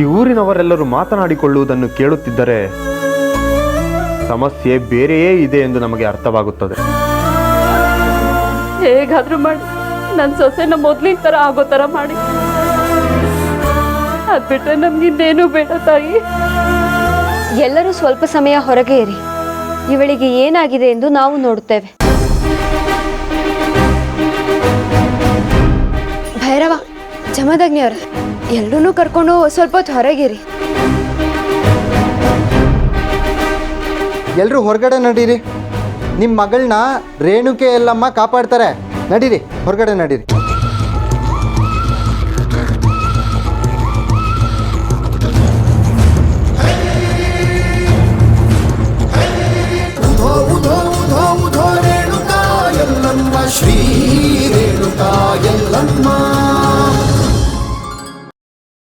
ಈ ಊರಿನವರೆಲ್ಲರೂ ಮಾತನಾಡಿಕೊಳ್ಳುವುದನ್ನು ಕೇಳುತ್ತಿದ್ದರೆ ಸಮಸ್ಯೆ ಬೇರೆಯೇ ಇದೆ ಎಂದು ನಮಗೆ ಅರ್ಥವಾಗುತ್ತದೆ. ಹೇಗಾದ್ರೂ ಮಾಡಿ ನನ್ನ ಸೊಸೆನ ಮೊದಲಿನ ಥರ ಆಗೋ ಥರ ಮಾಡಿ. ಅದ್ ಬಿಟ್ರೆ ನಮ್ಗಿನ್ನೇನು ಬೇಡ ತಾಯಿ. ಎಲ್ಲರೂ ಸ್ವಲ್ಪ ಸಮಯ ಹೊರಗೆ ಇರಿ ಇವಳಿಗೆ ಏನಾಗಿದೆ ಎಂದು ನಾವು ನೋಡುತ್ತೇವೆ ಜಮದಗ್ನಿ ಎಲ್ಲೂ ಕರ್ಕೊಂಡು ಸ್ವಲ್ಪ ಹೊತ್ತು ಹೊರಗಿರಿ. ಎಲ್ಲರೂ ಹೊರಗಡೆ ನಡೀರಿ. ನಿಮ್ಮ ಮಗಳನ್ನ ರೇಣುಕೆ ಎಲ್ಲಮ್ಮ ಕಾಪಾಡ್ತಾರೆ. ನಡೀರಿ ಹೊರಗಡೆ ನಡೀರಿ. ಶ್ರೀ ರೇಣುಕಾ ಎಲ್ಲಮ್ಮ.